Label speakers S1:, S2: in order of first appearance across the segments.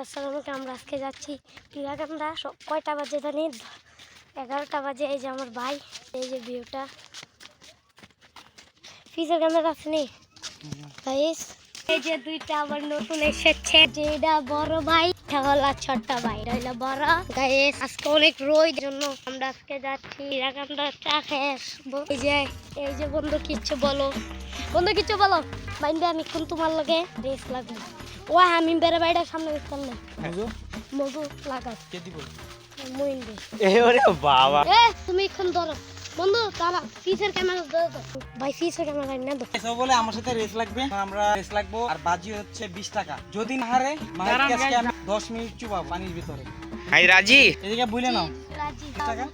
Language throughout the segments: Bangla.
S1: আসসালামু আমরা আজকে যাচ্ছি। টিরাকান্দা স- কয়টা বাজে জানি? এগারোটা বাজে, এই যে আমার ভাই, এই যে ভিউটা। ক্যামেরা আসেনি গাইস এই যে দুইটা আবার নতুন এসেছে। যেটা বড় ভাই হলো ছোট ভাই, এটা বড়। গাইস আজকে অনেক রোদ জন্য আমরা আজকে যাচ্ছি। টিরাকান্দা চা খেয়ে আসব। এই যে এই যে বন্ধু, কিচ্ছু বলো। বন্ধু, কিচ্ছু বলো। বাইন্দে, আমি কোন তোমার লগে। রেস লাগবে ও আমি বেড়ে বাইরে সামনে দেখতাম না।
S2: বুঝো
S1: মধু লাগাও
S2: কে দিব?
S1: মইন দে।
S2: এ ওরে বাবা।
S1: এ তুমি এখন ধরো। বন্ধু তারা ফিসের ক্যামেরা ধরো তো। ভাই ফিসের ক্যামেরা না দো
S2: এসব বলে আমার সাথে রেস লাগবে। আমরা রেস লাগবো আর বাজি হচ্ছে বিশ টাকা। যদি না হারে আজকে আমি দশ মিনিট চুবাও পানির ভিতরে।
S3: হাই রাজি?
S2: এদিকে বুঝলে নাও।
S1: রাজি।
S2: টাকা?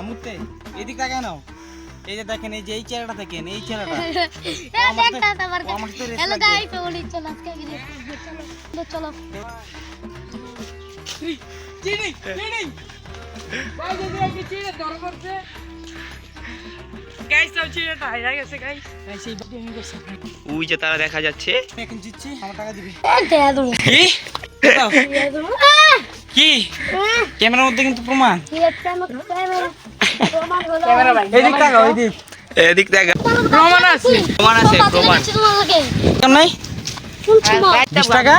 S2: আমুতে এদিক টাকা নাও। এই যে দেখেন এই যে এই চেহারাটা দেখেন এই চেহারাটা।
S1: গাইস
S2: চিনি
S3: ওই যে তারা দেখা যাচ্ছে।
S2: এখন জিতছি আমার টাকা দিবি।
S1: দেয়া দেবো
S3: কি?
S2: ক্যামেরার মধ্যে কিন্তু প্রমাণ।
S1: ক্যামেরা হলো
S2: এদিক টাকা ওইদিক
S3: এদিক। দেখা
S1: প্রমাণ আছে
S3: প্রমাণ আছে, প্রমাণ।
S2: কেমন নাই?
S1: কোন সময়
S2: বিশ টাকা?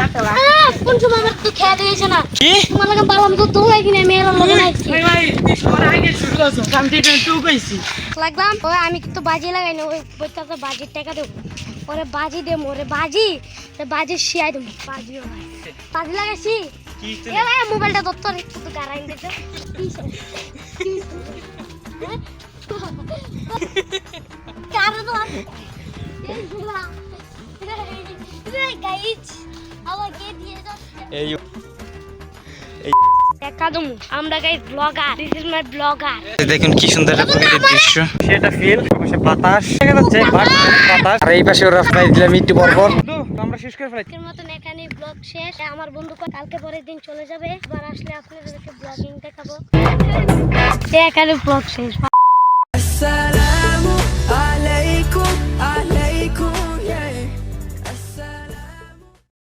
S1: কোন সময় আমার তো খেয়ে দিয়েছে না।
S2: কি?
S1: তোমার লাগে বালাম তো দোলাই কিনে মেয়ের লাগে নাইছি। লাগলাম? ওই আমি কিন্তু বাজি লাগাই না ওই বইটাতে বাজির টাকা দেবো। ওরে বাজি দে মোরে বাজি। রে বাজি শিয়াই দেবো বাজি বাজি লাগাইছি?
S2: কি
S1: এ ভাই মোবাইলটা দত্ত রে তুই গারাই দিতে। গাইজ আমাকে দিয়ে
S3: এই
S1: একাদম আমরা blogger this is my blogger
S3: দেখুন কি সুন্দর একটা প্রকৃতির দৃশ্য।
S2: সেটা ফিল পাশে বাতাস। দেখা যাচ্ছে বাতাস। আর এই পাশে ওরা প্রায় দিলাম একটু পরপর আমরা শেষ করে ফেলাই
S1: আজকের মতন এখানে ব্লগ শেষ। আমার বন্ধু কালকে পরের দিন চলে যাবে। আবার আসলে আপনাদেরকে ব্লগিং দেখাবো। এখানে ব্লগ শেষ।